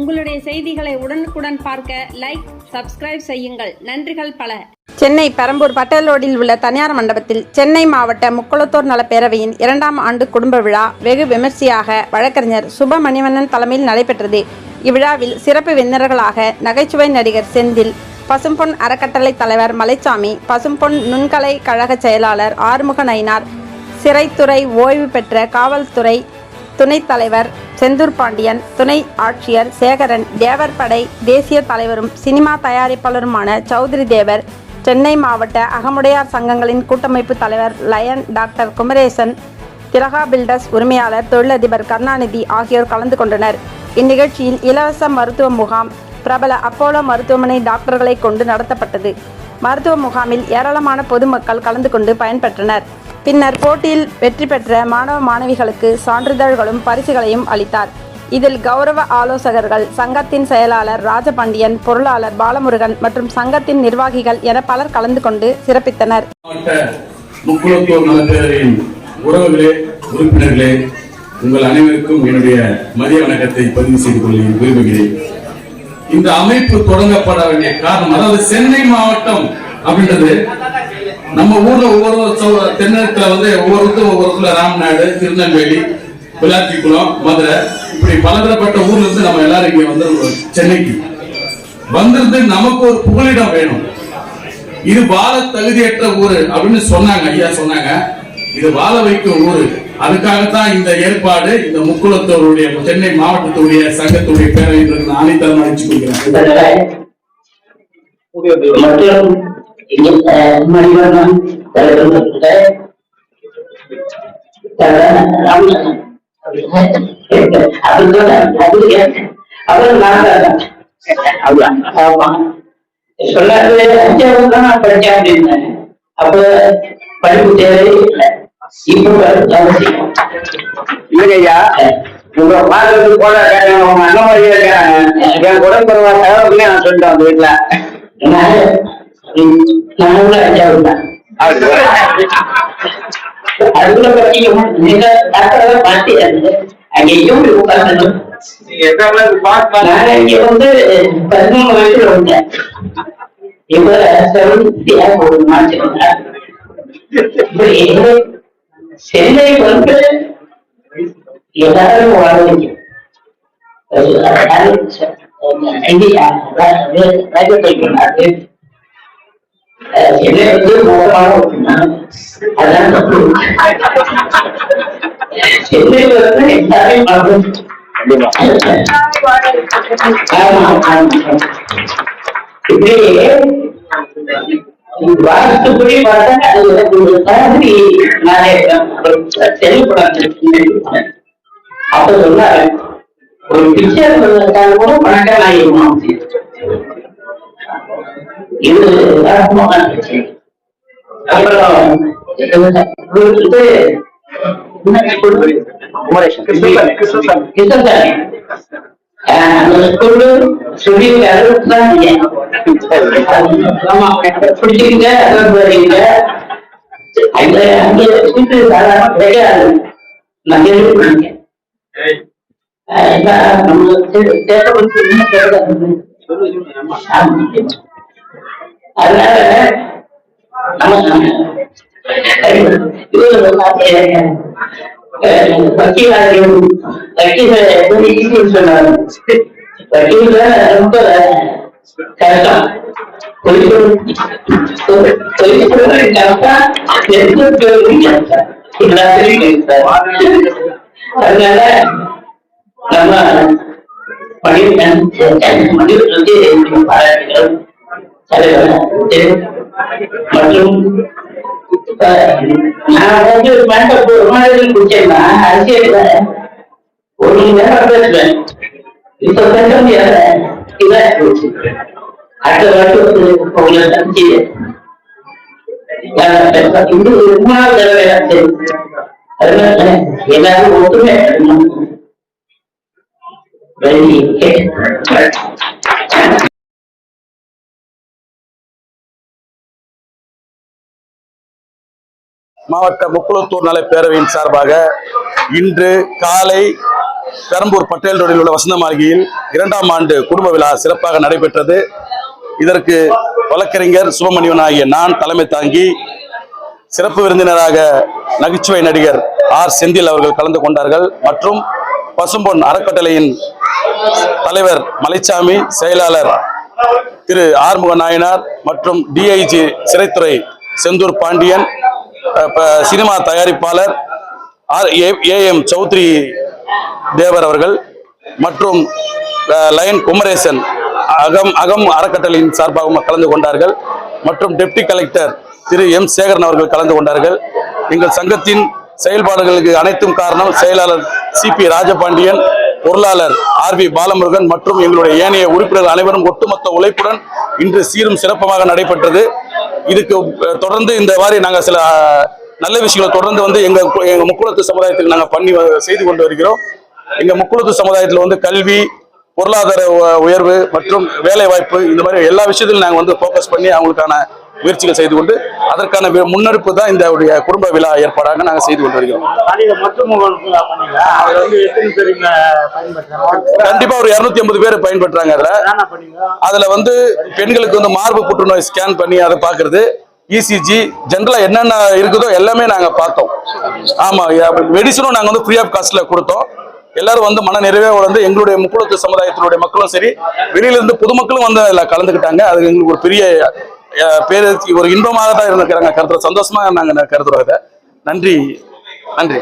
உங்களுடைய செய்திகளை உடனுக்குடன் பார்க்க லைக் சப்ஸ்கிரைப் செய்யுங்கள். நன்றிகள் பல. சென்னை பெரம்பூர் பட்டேல் ரோடில் உள்ள தனியார் மண்டபத்தில் சென்னை மாவட்ட முக்குளத்தோர் நலப்பேரவையின் இரண்டாம் ஆண்டு குடும்ப விழா வெகு விமர்சையாக வழக்கறிஞர் சுப மணிவண்ணன் தலைமையில் நடைபெற்றது. இவ்விழாவில் சிறப்பு விருந்தினர்களாக நகைச்சுவை நடிகர் செந்தில் பசும்பொன் அறக்கட்டளை தலைவர் மலைச்சாமி பசும்பொன் நுண்கலை கழக செயலாளர் ஆறுமுக நயினார் சிறைத்துறை ஓய்வு பெற்ற காவல்துறை துணைத் தலைவர் செந்தூர் பாண்டியன் துணை ஆட்சியர் சேகரன் தேவர்படை தேசிய தலைவரும் சினிமா தயாரிப்பாளருமான சௌத்ரி தேவர் சென்னை மாவட்ட அகமுடையார் சங்கங்களின் கூட்டமைப்பு தலைவர் lion doctor Kumaresan Thilaga builders உரிமையாளர் தொழிலதிபர் கருணாநிதி ஆகியோர் கலந்து கொண்டனர். இந்நிகழ்ச்சியில் இலவச மருத்துவ முகாம் பிரபல அப்போலோ மருத்துவமனை டாக்டர்களை கொண்டு நடத்தப்பட்டது. மருத்துவ முகாமில் ஏராளமான பொதுமக்கள் கலந்து கொண்டு பயன்பெற்றனர். பின்னர் போட்டியில் வெற்றி பெற்ற மாணவ மாணவிகளுக்கு சான்றிதழ்களும் பரிசுகளையும் அளித்தார். இதில் கௌரவ ஆலோசகர்கள் சங்கத்தின் செயலாளர் ராஜபாண்டியன் பொருளாளர் பாலமுருகன் மற்றும் சங்கத்தின் நிர்வாகிகள் என பலர் கலந்து கொண்டு சிறப்பித்தனர். உறவுகளே உறுப்பினர்களே உங்கள் அனைவருக்கும் என்னுடைய மதிய வணக்கத்தை பதிவு செய்து கொள்ள விரும்புகிறேன். இந்த அமைப்பு தொடங்கப்பட வேண்டிய காரணம் அதாவது சென்னை மாவட்டம் அப்படின்றது நம்ம ஊர்ல ஒவ்வொரு சௌ- தென்னகத்துல வந்து ஒவ்வொருத்தரும் ஒவ்வொருத்துல ராம்நாடு திருநெல்வேலி விளாத்திக்குளம் மதுரை இப்படி பலதரப்பட்ட ஊர்ல இருந்து நம்ம எல்லாரும் இங்க வந்து சென்னைக்கு வந்திருந்து நமக்கு ஒரு புகலிடம் வேணும். இது வாழ தகுதியற்ற ஊரு அப்படின்னு சொன்னாங்க ஐயா சொன்னாங்க. இது வாழ வைக்கும் ஊரு. அதுக்காகத்தான் இந்த ஏற்பாடு இந்த முக்குளத்தோருடைய சென்னை மாவட்டத்துடைய சங்கத்துடைய பேரவை என்று நான் ஆணைத்தரம் அழைச்சு கொள்கிறேன். மற்றும் அவர் நான் ஆமா அஞ்சாவது தான் நான் படிச்சேன் அப்ப படிப்பு இப்ப அவசியம் உங்க உங்க அண்ணன் இருக்காங்க என் கூட பரவாயில்ல நான் சொல்லிட்டேன் வீட்டுல. தான் அதுக்குள்ள படிக்க நீங்க டாக்டர் பார்த்து அங்கேயும் உட்கார்ந்து நான் இங்க வந்து பதிமூணு வயசுல வந்தேன் இப்ப செவன்த்தியா ஒரு மாசம் இப்படி சென்னை வந்து எல்லாரும் வாழ வைக்கும் சென்னை வந்து மோசமான ஒரு அதான் தப்பு. சென்னை வந்து எல்லாரையும் பார்க்கணும். ஆமா, ஆமா. பார்த்தா அது எனக்கு ஒரு மாதிரி நானே அப்ப சொன்னாரு ஒரு பிக்சர் கூட பணக்கார அப்படின்னு இது யதார்த்தமான பிரச்சனை அப்புறம் இது இது என்ன ஸ்கூல்? கிருஷ்ணசாமி. ஆஹ் அந்த ஸ்கூலு சொல்லி அறுபதுதான் ஆமா பிடிச்சிருங்க அதான் போறீங்க அங்க அங்க சீட்டு சாதாரண கிடையாது நான் கேள்விப்பட்டிருக்கேன் ஆஹ் என்ன நம்ம தே- தேவைப்படுத்தி அதனால நம்ம இவரு வக்கீலாகியும் வக்கீல எப்படி ஈஸின்னு சொன்னாரு வக்கீல ரொம்ப கஷ்டம் பொய்சொல் பொய்சொல் கஷ்டம் எதிர்ப்பு கஷ்டம் எல்லாத்தையும் கஷ்டம் அதனால நம்ம மணிவன் மணிவன் என்னுடைய பாராட்டுகள் தலைவர் மற்றும் நான் வந்து ஒரு குடிச்சேன்னா ஒரு மணி நேரம் பேசுவேன். இப்ப பேச முடியாத இதா அடுத்த வாட்டி உங்களை சந்திச்சு மூணாவது தடவை எல்லாரும் ஒத்துமை Very மாவட்ட முக்குளத்தூர் நல பேரவையின் சார்பாக இன்று காலை பெரம்பூர் பட்டேல் ரோடில் உள்ள வசந்த மாளிகையில் இரண்டாம் ஆண்டு குடும்ப விழா சிறப்பாக நடைபெற்றது. இதற்கு வழக்கறிஞர் சுபமணியன் ஆகிய நான் தலைமை தாங்கி சிறப்பு விருந்தினராக நகைச்சுவை நடிகர் ஆர் செந்தில் அவர்கள் கலந்து கொண்டார்கள். மற்றும் பசும்பொன் அறக்கட்டளையின் தலைவர் மலைச்சாமி செயலாளர் திரு ஆறுமுக நாயனார் மற்றும் டிஐஜி சிறைத்துறை செந்தூர் பாண்டியன் சினிமா தயாரிப்பாளர் ஆர் ஏ சௌத்ரி தேவர் அவர்கள் மற்றும் லயன் குமரேசன் அகம் அகம் அறக்கட்டளையின் சார்பாகவும் கலந்து கொண்டார்கள் மற்றும் deputy collector Thiru M Sekaran அவர்கள் கலந்து கொண்டார்கள். எங்கள் சங்கத்தின் செயல்பாடுகளுக்கு அனைத்தும் காரணம் செயலாளர் சி பி ராஜபாண்டியன் பொருளாளர் ஆர் பி பாலமுருகன் மற்றும் எங்களுடைய ஏனைய உறுப்பினர்கள் அனைவரும் ஒட்டுமொத்த உழைப்புடன் இன்று சீரும் சிறப்பமாக நடைபெற்றது. இதுக்கு தொடர்ந்து இந்த மாதிரி நாங்கள் சில நல்ல விஷயங்களை தொடர்ந்து வந்து எங்க எங்க முக்குளத்து சமுதாயத்துக்கு நாங்கள் பண்ணி வ- செய்து கொண்டு வருகிறோம். எங்க முக்குளத்து சமுதாயத்தில் வந்து கல்வி பொருளாதார உயர்வு மற்றும் வேலை வாய்ப்பு இந்த மாதிரி எல்லா விஷயத்திலும் நாங்கள் வந்து ஃபோக்கஸ் பண்ணி அவங்களுக்கான முயற்சிகள் செய்து கொண்டு அதற்கான முன்னெடுப்பு தான் இந்த குடும்ப விழா ஏற்பாடாக நாங்கள் செய்து கொண்டு வருகிறோம் பணியில மட்டும் பண்ணீங்களா? அதுல வந்து எத்தனை பேர் இங்க பயன்படுத்துறாங்க கண்டிப்பா ஒரு இருநூத்தி ஐம்பது பேர் பயன்பெற்றாங்க அதுல. அதுல வந்து பெண்களுக்கு வந்து மார்பு புற்றுநோய் ஸ்கேன் பண்ணி அதை பாக்குறது இசிஜி ஜென்ரலா என்னென்ன இருக்குதோ எல்லாமே நாங்க பார்த்தோம். ஆமா மெடிசனும் நாங்க வந்து ஃப்ரீ ஆஃப் காஸ்ட்ல கொடுத்தோம். எல்லாரும் வந்து மன நிறைவே வந்து எங்களுடைய முக்குளத்து சமுதாயத்தினுடைய மக்களும் சரி வெளியில இருந்து பொதுமக்களும் வந்து அதுல கலந்துக்கிட்டாங்க. அது எங்களுக்கு ஒரு பெரிய பேருக்கு ஒரு இன்பமாக தான் இருந்திருக்கிறாங்க. கருத்துற சந்தோஷமா நாங்க கருதுறோம் இதை. நன்றி. நன்றி.